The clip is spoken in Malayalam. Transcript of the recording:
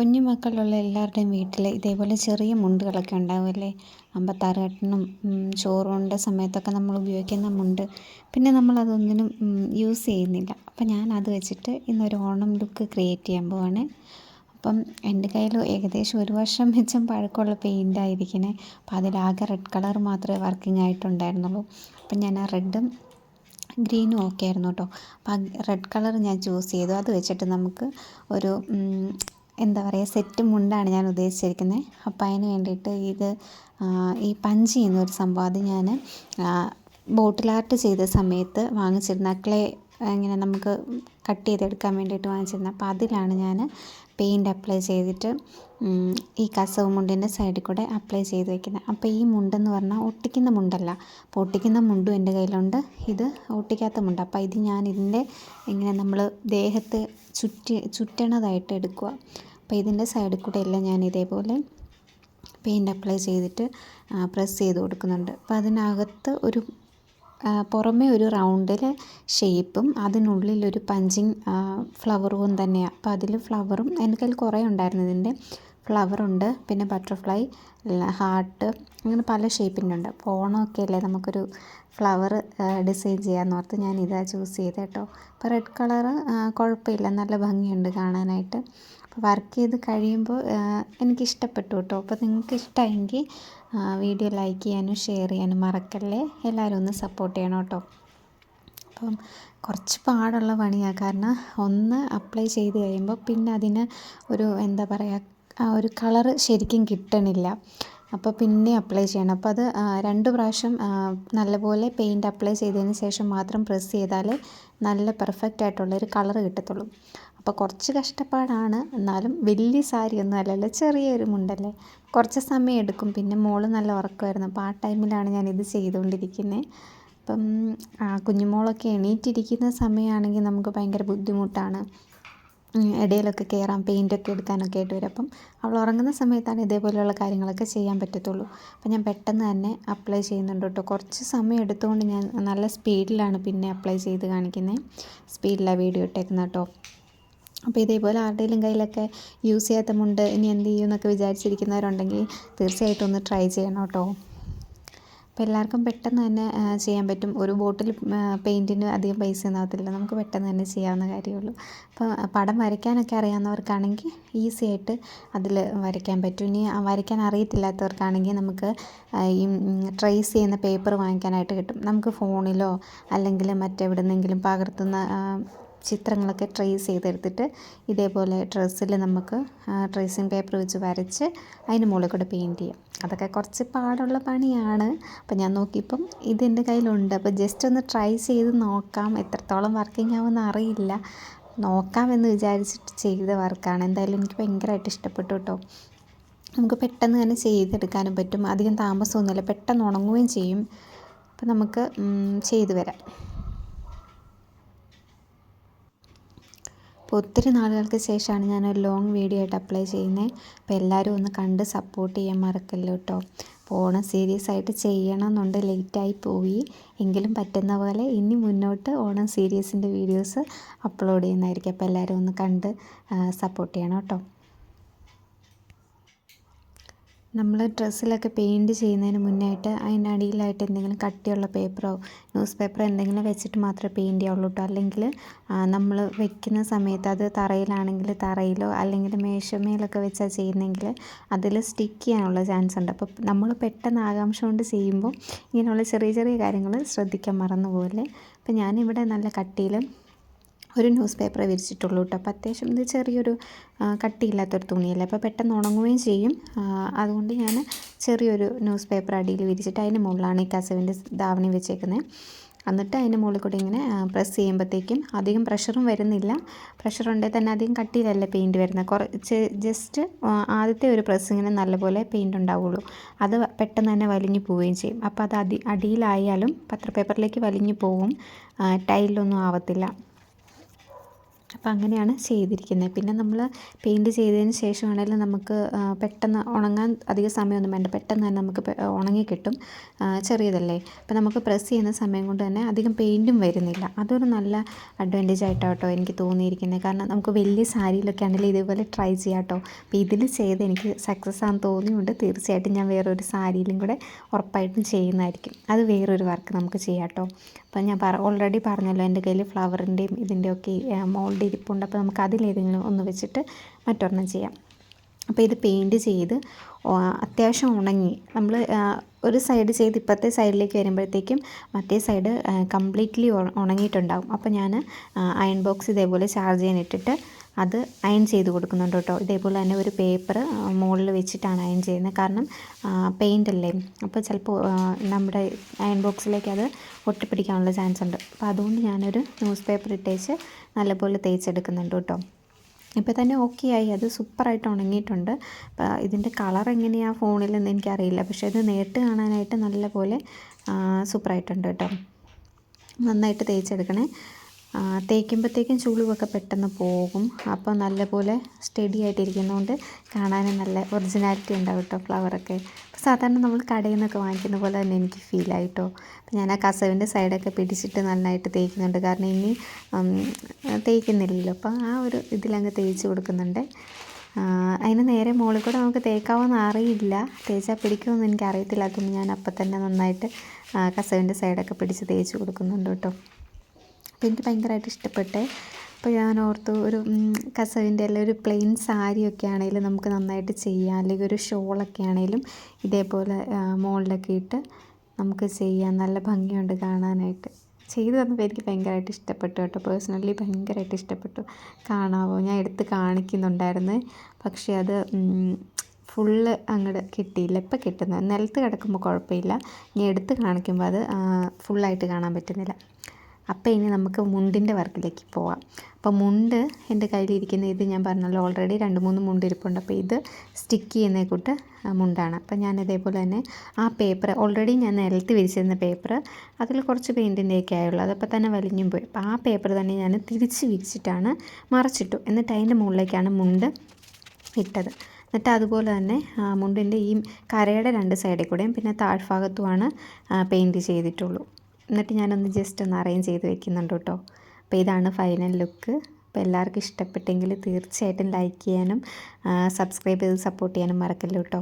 കുഞ്ഞു മക്കളുള്ള എല്ലാവരുടെയും വീട്ടിൽ ഇതേപോലെ ചെറിയ മുണ്ടുകളൊക്കെ ഉണ്ടാവുമല്ലേ? അമ്പത്താറ് കെട്ടിനും ചോറുണ്ട സമയത്തൊക്കെ നമ്മൾ ഉപയോഗിക്കുന്ന മുണ്ട്. പിന്നെ നമ്മളതൊന്നിനും യൂസ് ചെയ്യുന്നില്ല. അപ്പം ഞാൻ അത് വെച്ചിട്ട് ഇന്നൊരു ഓണം ലുക്ക് ക്രിയേറ്റ് ചെയ്യാൻ പോവാണ്. അപ്പം എന്റെ കയ്യിൽ ഏകദേശം ഒരു വർഷം വെച്ചും പഴക്കമുള്ള പെയിന്റ് ആയിരിക്കണേ. അപ്പം അതിലാകെ റെഡ് കളർ മാത്രമേ വർക്കിംഗ് ആയിട്ടുണ്ടായിരുന്നുള്ളൂ. അപ്പം ഞാൻ ആ റെഡും ഗ്രീനും ഓക്കെ ആയിരുന്നു കേട്ടോ. അപ്പം റെഡ് കളർ ഞാൻ ചൂസ് ചെയ്തു. അത് വെച്ചിട്ട് നമുക്ക് ഒരു എന്താ പറയുക സെറ്റ് മുണ്ടാണ് ഞാൻ ഉദ്ദേശിച്ചിരിക്കുന്നത് അപ്പം അതിന് വേണ്ടിയിട്ട് ഇത് ഈ പഞ്ച് എന്നൊരു സംഭവം. അത് ഞാൻ ബോട്ടിൽ ആർട്ട് ചെയ്ത സമയത്ത് വാങ്ങിച്ചിരുന്ന ക്ലേ ഇങ്ങനെ നമുക്ക് കട്ട് ചെയ്തെടുക്കാൻ വേണ്ടിയിട്ട് വാങ്ങിച്ചിരുന്നത് അപ്പോൾ അതിലാണ് ഞാൻ പെയിന്റ് അപ്ലൈ ചെയ്തിട്ട് ഈ കസവ് മുണ്ടിന്റെ സൈഡിൽ കൂടെ അപ്ലൈ ചെയ്ത് വെക്കുന്നത് അപ്പോൾ ഈ മുണ്ടെന്ന് പറഞ്ഞാൽ ഒട്ടിക്കുന്ന മുണ്ടല്ല. അപ്പോൾ ഒട്ടിക്കുന്ന മുണ്ടും എന്റെ കയ്യിലുണ്ട്. ഇത് ഒട്ടിക്കാത്ത മുണ്ട്. അപ്പോൾ ഇത് ഞാൻ ഇതിന്റെ ഇങ്ങനെ നമ്മൾ ദേഹത്ത് ചുറ്റി ചുറ്റണതായിട്ട് എടുക്കുക അപ്പോൾ ഇതിന്റെ സൈഡിൽ കൂടെ എല്ലാം ഞാൻ ഇതേപോലെ പെയിന്റ് അപ്ലൈ ചെയ്തിട്ട് പ്രസ് ചെയ്ത് കൊടുക്കുന്നുണ്ട്. അപ്പോൾ അതിനകത്ത് ഒരു പുറമേ ഒരു റൗണ്ടിൽ ഷേപ്പും അതിനുള്ളിൽ ഒരു പഞ്ചിങ് ഫ്ലവറും തന്നെയാണ് അപ്പോൾ അതിൽ ഫ്ലവറും എന്റെ കയ്യിൽ കുറേ ഉണ്ടായിരുന്നു. ഇതിന്റെ ഫ്ലവറുണ്ട് പിന്നെ ബട്ടർഫ്ലൈ ഹാർട്ട് അങ്ങനെ പല ഷേപ്പിന്റെ ഉണ്ട് അപ്പോൾ ഓണമൊക്കെ അല്ലേ നമുക്കൊരു ഫ്ലവർ ഡിസൈൻ ചെയ്യാമെന്ന് ഓർത്ത് ഞാൻ ഇതാ ചൂസ് ചെയ്തേട്ടോ അപ്പോൾ റെഡ് കളറ് കുഴപ്പമില്ല. നല്ല ഭംഗിയുണ്ട് കാണാനായിട്ട്. അപ്പോൾ വർക്ക് ചെയ്ത് കഴിയുമ്പോൾ എനിക്ക് ഇഷ്ടപ്പെട്ടു കേട്ടോ. അപ്പോൾ നിങ്ങൾക്ക് ഇഷ്ടമായെങ്കിൽ വീഡിയോ ലൈക്ക് ചെയ്യാനും ഷെയർ ചെയ്യാനും മറക്കല്ലേ? എല്ലാവരും ഒന്ന് സപ്പോർട്ട് ചെയ്യണം കേട്ടോ. അപ്പം കുറച്ച് പാടുള്ള പണിയാണ് കാരണം ഒന്ന് അപ്ലൈ ചെയ്ത് കഴിയുമ്പോൾ പിന്നെ അതിന് ഒരു എന്താ പറയുക ആ ഒരു കളറ് ശരിക്കും കിട്ടണില്ല. അപ്പോൾ പിന്നെ അപ്ലൈ ചെയ്യണം. അപ്പോൾ അത് രണ്ട് പ്രാവശ്യം നല്ലപോലെ പെയിന്റ് അപ്ലൈ ചെയ്തതിന് ശേഷം മാത്രം പ്രസ് ചെയ്താലേ നല്ല പെർഫെക്റ്റ് ആയിട്ടുള്ളൊരു കളറ് കിട്ടത്തുള്ളൂ. അപ്പോൾ കുറച്ച് കഷ്ടപ്പാടാണ്. എന്നാലും വലിയ സാരിയൊന്നും അല്ലല്ലോ ചെറിയൊരു മുണ്ടല്ലേ. കുറച്ച് സമയം എടുക്കും. പിന്നെ മോൾ നല്ല ഉറക്കമായിരുന്നു. അപ്പോൾ ആ ടൈമിലാണ് ഞാനിത് ചെയ്തുകൊണ്ടിരിക്കുന്നത് അപ്പം ആ കുഞ്ഞുമോളൊക്കെ എണീറ്റിരിക്കുന്ന സമയമാണെങ്കിൽ നമുക്ക് ഭയങ്കര ബുദ്ധിമുട്ടാണ്. ഇടയിലൊക്കെ കയറാൻ പെയിന്റൊക്കെ എടുക്കാനൊക്കെ ആയിട്ട് വരും. അപ്പം അവൾ ഉറങ്ങുന്ന സമയത്താണ് ഇതേപോലെയുള്ള കാര്യങ്ങളൊക്കെ ചെയ്യാൻ പറ്റത്തുള്ളൂ. അപ്പം ഞാൻ പെട്ടെന്ന് തന്നെ അപ്ലൈ ചെയ്യുന്നുണ്ട് കേട്ടോ. കുറച്ച് സമയം എടുത്തുകൊണ്ട് ഞാൻ നല്ല സ്പീഡിലാണ് പിന്നെ അപ്ലൈ ചെയ്ത് കാണിക്കുന്നത് സ്പീഡിലാണ് വീഡിയോ ഇട്ടേക്കുന്നത് കേട്ടോ. അപ്പോൾ ഇതേപോലെ ആരുടെയും കയ്യിലൊക്കെ യൂസ് ചെയ്യാത്ത മുണ്ട് ഇനി എന്ത് ചെയ്യും എന്നൊക്കെ വിചാരിച്ചിരിക്കുന്നവരുണ്ടെങ്കിൽ തീർച്ചയായിട്ടും ഒന്ന് ട്രൈ ചെയ്യണം കേട്ടോ. അപ്പോൾ എല്ലാവർക്കും പെട്ടെന്ന് തന്നെ ചെയ്യാൻ പറ്റും. ഒരു ബോട്ടിൽ പെയിന്റിന് അധികം പൈസ ഒന്നും നമുക്ക് പെട്ടെന്ന് തന്നെ ചെയ്യാവുന്ന കാര്യമുള്ളൂ. അപ്പോൾ പടം വരയ്ക്കാനൊക്കെ അറിയാവുന്നവർക്കാണെങ്കിൽ ഈസി ആയിട്ട് അതിൽ വരയ്ക്കാൻ പറ്റും. ഇനി വരയ്ക്കാൻ അറിയത്തില്ലാത്തവർക്കാണെങ്കിൽ നമുക്ക് ഈ ട്രേസ് ചെയ്യുന്ന പേപ്പർ വാങ്ങിക്കാനായിട്ട് കിട്ടും. നമുക്ക് ഫോണിലോ അല്ലെങ്കിൽ മറ്റെവിടെന്നെങ്കിലും പകർത്തുന്ന ചിത്രങ്ങളൊക്കെ ട്രേസ് ചെയ്തെടുത്തിട്ട് ഇതേപോലെ ഡ്രസ്സിൽ നമുക്ക് ട്രേസിങ് പേപ്പർ വെച്ച് വരച്ച് അതിന് മുകളിൽ കൂടെ പെയിന്റ് ചെയ്യാം. അതൊക്കെ കുറച്ച് പാടുള്ള പണിയാണ്. അപ്പം ഞാൻ നോക്കിയപ്പം ഇതെന്റെ കയ്യിലുണ്ട്. അപ്പോൾ ജസ്റ്റ് ഒന്ന് ട്രൈ ചെയ്ത് നോക്കാം. എത്രത്തോളം വർക്കിംഗ് ആവുമെന്ന് അറിയില്ല. നോക്കാമെന്ന് വിചാരിച്ചിട്ട് ചെയ്ത വർക്കാണ് എന്തായാലും എനിക്ക് ഭയങ്കരമായിട്ട് ഇഷ്ടപ്പെട്ടു കേട്ടോ നമുക്ക് പെട്ടെന്ന് തന്നെ ചെയ്തെടുക്കാനും പറ്റും. അധികം താമസമൊന്നുമില്ല. പെട്ടെന്ന് ഉണങ്ങുകയും ചെയ്യും. അപ്പം നമുക്ക് ചെയ്തു വരാം. അപ്പോൾ ഒത്തിരി നാളുകൾക്ക് ശേഷമാണ് ഒരു ലോങ് വീഡിയോ ആയിട്ട് അപ്ലൈ ചെയ്യുന്നത് അപ്പോൾ എല്ലാവരും ഒന്ന് കണ്ട് സപ്പോർട്ട് ചെയ്യാൻ മറക്കല്ലോ കേട്ടോ അപ്പോൾ ഓണം സീരിയസ് ആയിട്ട് ചെയ്യണം എന്നുണ്ട് ലേറ്റായി പോയി. എങ്കിലും പറ്റുന്ന പോലെ ഇനി മുന്നോട്ട് ഓണം സീരീസിന്റെ വീഡിയോസ് അപ്ലോഡ് ചെയ്യുന്നതായിരിക്കും. അപ്പോൾ എല്ലാവരും ഒന്ന് കണ്ട് സപ്പോർട്ട് ചെയ്യണം കേട്ടോ. നമ്മൾ ഡ്രസ്സിലൊക്കെ പെയിന്റ് ചെയ്യുന്നതിന് മുന്നായിട്ട് അടിയിലായിട്ട് എന്തെങ്കിലും കട്ടിയുള്ള പേപ്പറോ ന്യൂസ് പേപ്പറോ എന്തെങ്കിലും വെച്ചിട്ട് മാത്രമേ പെയിന്റ് ചെയ്യാവുള്ളൂ കേട്ടോ അല്ലെങ്കിൽ നമ്മൾ വെക്കുന്ന സമയത്ത് അത് തറയിലാണെങ്കിൽ തറയിലോ അല്ലെങ്കിൽ മേശമേലൊക്കെ വെച്ചാൽ ചെയ്യുന്നെങ്കിൽ അതിൽ സ്റ്റിക്ക് ചെയ്യാനുള്ള ചാൻസ് ഉണ്ട്. അപ്പോൾ നമ്മൾ പെട്ടെന്ന് ആകാംക്ഷ കൊണ്ട് ചെയ്യുമ്പോൾ ഇങ്ങനെയുള്ള ചെറിയ ചെറിയ കാര്യങ്ങൾ ശ്രദ്ധിക്കാൻ മറന്നു പോകല്ലേ അപ്പോൾ ഞാനിവിടെ നല്ല കട്ടിയിൽ ഒരു ന്യൂസ് പേപ്പർ വിരിച്ചിട്ടുള്ളൂ കേട്ടോ. അപ്പോൾ അത്യാവശ്യം ഇത് ചെറിയൊരു കട്ടിയില്ലാത്തൊരു തുണിയല്ലേ? അപ്പോൾ പെട്ടെന്ന് ഉണങ്ങുകയും ചെയ്യും. അതുകൊണ്ട് ഞാൻ ചെറിയൊരു ന്യൂസ് പേപ്പർ അടിയിൽ വിരിച്ചിട്ട് അതിന് മുകളിലാണ് ഈ കസവിന്റെ ധാവണി വെച്ചേക്കുന്നത് എന്നിട്ട് അതിന്റെ മുകളിൽ കൂടി ഇങ്ങനെ പ്രസ് ചെയ്യുമ്പോഴത്തേക്കും അധികം പ്രഷറും വരുന്നില്ല. പ്രഷർ ഉണ്ടെങ്കിൽ തന്നെ അധികം കട്ടിയിലല്ല പെയിന്റ് വരുന്നത്. കുറച്ച് ജസ്റ്റ് ആദ്യത്തെ ഒരു പ്രസ്സിങ്ങിന് നല്ലപോലെ പെയിന്റ് ഉണ്ടാവുള്ളൂ. അത് പെട്ടെന്ന് തന്നെ വലിഞ്ഞു പോവുകയും ചെയ്യും. അപ്പോൾ അത് അടി അടിയിലായാലും പത്രപേപ്പറിലേക്ക് വലിഞ്ഞു പോവും. ടൈലൊന്നും ആവത്തില്ല. അപ്പോൾ അങ്ങനെയാണ് ചെയ്തിരിക്കുന്നത്. പിന്നെ നമ്മൾ പെയിന്റ് ചെയ്തതിന് ശേഷമാണെങ്കിലും നമുക്ക് പെട്ടെന്ന് ഉണങ്ങാൻ അധിക സമയമൊന്നും വേണ്ട. പെട്ടെന്ന് തന്നെ നമുക്ക് ഉണങ്ങി കിട്ടും ചെറിയതല്ലേ? അപ്പോൾ നമുക്ക് പ്രസ് ചെയ്യുന്ന സമയം കൊണ്ട് തന്നെ അധികം പെയിന്റും വരുന്നില്ല. അതൊരു നല്ല അഡ്വാന്റേജ് ആയിട്ടോ കേട്ടോ എനിക്ക് തോന്നിയിരിക്കുന്നത്. കാരണം നമുക്ക് വലിയ സാരിയിലൊക്കെ ആണെങ്കിലും ഇതേപോലെ ട്രൈ ചെയ്യാം കേട്ടോ അപ്പോൾ ഇതിൽ ചെയ്ത് എനിക്ക് സക്സസ് ആണെന്ന് തോന്നിയുണ്ട് തീർച്ചയായിട്ടും ഞാൻ വേറൊരു സാരിയിലും കൂടെ ഉറപ്പായിട്ടും ചെയ്യുന്നതായിരിക്കും. അത് വേറൊരു വർക്ക് നമുക്ക് ചെയ്യാം കേട്ടോ അപ്പം ഞാൻ പറ ഓൾറെഡി പറഞ്ഞല്ലോ എന്റെ കയ്യിൽ ഫ്ലവറിന്റെയും ഇതിന്റെയൊക്കെ മോൾഡ് ഇരിപ്പുണ്ട് അപ്പോൾ നമുക്ക് അതിലേതെങ്കിലും ഒന്ന് വെച്ചിട്ട് മറ്റൊരെണ്ണം ചെയ്യാം. അപ്പോൾ ഇത് പെയിന്റ് ചെയ്ത് അത്യാവശ്യം ഉണങ്ങി. നമ്മൾ ഒരു സൈഡ് ചെയ്ത് ഇപ്പോഴത്തെ സൈഡിലേക്ക് വരുമ്പോഴത്തേക്കും മറ്റേ സൈഡ് കംപ്ലീറ്റ്ലി ഉണങ്ങിയിട്ടുണ്ടാകും അപ്പോൾ ഞാൻ അയൺ ബോക്സ് ഇതേപോലെ ചാർജ് ചെയ്യാൻ ഇട്ടിട്ട് അത് അയൺ ചെയ്ത് കൊടുക്കുന്നുണ്ട് കേട്ടോ. ഇതേപോലെ തന്നെ ഒരു പേപ്പർ മുകളിൽ വെച്ചിട്ടാണ് അയൺ ചെയ്യുന്നത്. കാരണം പെയിന്റ് അല്ലേ? അപ്പോൾ ചിലപ്പോൾ നമ്മുടെ അയൺ ബോക്സിലേക്ക് അത് ഒട്ടിപ്പിടിക്കാനുള്ള ചാൻസ് ഉണ്ട്. അപ്പോൾ അതുകൊണ്ട് ഞാനൊരു ന്യൂസ് പേപ്പർ ഇട്ടേച്ച് നല്ലപോലെ തേച്ചെടുക്കുന്നുണ്ട് കേട്ടോ. ഇപ്പോൾ തന്നെ ഓക്കെ ആയി. അത് സൂപ്പറായിട്ട് ഉണങ്ങിയിട്ടുണ്ട്. ഇതിന്റെ കളർ എങ്ങനെയാണ് ഫോണിൽ എന്ന് എനിക്കറിയില്ല. പക്ഷേ ഇത് നേരിട്ട് കാണാനായിട്ട് നല്ല പോലെ സൂപ്പറായിട്ടുണ്ട് കേട്ടോ. നന്നായിട്ട് തേച്ചെടുക്കണേ. തേക്കുമ്പോഴത്തേക്കും ചുളിവൊക്കെ പെട്ടെന്ന് പോകും. അപ്പോൾ നല്ലപോലെ സ്റ്റഡി ആയിട്ടിരിക്കുന്നതുകൊണ്ട് കാണാനും നല്ല ഒറിജിനാലിറ്റി ഉണ്ടാവും കേട്ടോ ഫ്ലവറൊക്കെ അപ്പോൾ സാധാരണ നമ്മൾ കടയിൽ നിന്നൊക്കെ വാങ്ങിക്കുന്ന പോലെ തന്നെ എനിക്ക് ഫീൽ ആയിട്ടോ അപ്പോൾ ഞാൻ ആ കസവിന്റെ സൈഡൊക്കെ പിടിച്ചിട്ട് നന്നായിട്ട് തേക്കുന്നുണ്ട്. കാരണം ഇനി തേക്കുന്നില്ലല്ലോ. അപ്പോൾ ആ ഒരു ഇതിലങ്ങ് തേച്ച് കൊടുക്കുന്നുണ്ട്. അതിന് നേരെ മുകളിൽ കൂടെ നമുക്ക് തേക്കാവോന്ന് അറിയില്ല. തേച്ചാൽ പിടിക്കുമെന്ന് എനിക്ക് അതുകൊണ്ട് ഞാൻ അപ്പം തന്നെ നന്നായിട്ട് കസവിന്റെ സൈഡൊക്കെ പിടിച്ച് തേച്ച് കൊടുക്കുന്നുണ്ട് കേട്ടോ അപ്പോൾ എനിക്ക് ഭയങ്കരമായിട്ട് ഇഷ്ടപ്പെട്ടെ. അപ്പോൾ ഞാൻ ഓർത്തു ഒരു കസവിന്റെ അല്ലെങ്കിൽ ഒരു പ്ലെയിൻ സാരിയൊക്കെ ആണെങ്കിലും നമുക്ക് നന്നായിട്ട് ചെയ്യാം. അല്ലെങ്കിൽ ഒരു ഷോളൊക്കെ ആണെങ്കിലും ഇതേപോലെ മുകളിലൊക്കെ ഇട്ട് നമുക്ക് ചെയ്യാം. നല്ല ഭംഗിയുണ്ട് കാണാനായിട്ട്. ചെയ്തു തന്നപ്പോൾ എനിക്ക് ഭയങ്കരമായിട്ട് ഇഷ്ടപ്പെട്ടു കേട്ടോ. പേഴ്സണലി ഭയങ്കരമായിട്ട് ഇഷ്ടപ്പെട്ടു. കാണാമോ ഞാൻ എടുത്ത് കാണിക്കുന്നുണ്ടായിരുന്നു. പക്ഷേ അത് ഫുള്ള് അങ്ങോട്ട് കിട്ടിയില്ല. ഇപ്പം കിട്ടുന്നത്. നിലത്ത് കിടക്കുമ്പോൾ കുഴപ്പമില്ല. ഇനി എടുത്ത് കാണിക്കുമ്പോൾ അത് ഫുള്ളായിട്ട് കാണാൻ പറ്റുന്നില്ല. അപ്പോൾ ഇനി നമുക്ക് മുണ്ടിന്റെ വർക്കിലേക്ക് പോവാം. അപ്പോൾ മുണ്ട് എന്റെ കയ്യിലിരിക്കുന്ന ഇത് ഞാൻ പറഞ്ഞല്ലോ ഓൾറെഡി രണ്ട് മൂന്ന് മുണ്ട് ഇരിപ്പുണ്ട്. അപ്പോൾ ഇത് സ്റ്റിക്ക് ചെയ്യുന്ന കൂട്ട് മുണ്ടാണ്. അപ്പോൾ ഞാൻ ഇതേപോലെ തന്നെ ആ പേപ്പർ ഓൾറെഡി ഞാൻ നിലത്ത് വിരിച്ചിരുന്ന പേപ്പർ അതിൽ കുറച്ച് പെയിന്റിന്റെയൊക്കെ ആയുള്ളൂ. അതപ്പോൾ തന്നെ വലിഞ്ഞും പോയി. അപ്പോൾ ആ പേപ്പർ തന്നെ ഞാൻ തിരിച്ച് വിരിച്ചിട്ടാണ് മറച്ചിട്ടു. എന്നിട്ട് അതിന്റെ മുകളിലേക്കാണ് മുണ്ട് ഇട്ടത്. എന്നിട്ട് അതുപോലെ തന്നെ മുണ്ടിന്റെ ഈ കരയുടെ രണ്ട് സൈഡിൽ കൂടെയും പിന്നെ താഴ്ഭാഗത്തുമാണ് പെയിന്റ് ചെയ്തിട്ടുള്ളൂ. എന്നിട്ട് ഞാനൊന്ന് ജസ്റ്റ് ഒന്ന് അറേഞ്ച് ചെയ്ത് വെക്കുന്നുണ്ട് കേട്ടോ. അപ്പോൾ ഇതാണ് ഫൈനൽ ലുക്ക് അപ്പോൾ എല്ലാവർക്കും ഇഷ്ടപ്പെട്ടെങ്കിൽ തീർച്ചയായിട്ടും ലൈക്ക് ചെയ്യാനും സബ്സ്ക്രൈബ് ചെയ്ത് സപ്പോർട്ട് ചെയ്യാനും മറക്കല്ലോ കേട്ടോ.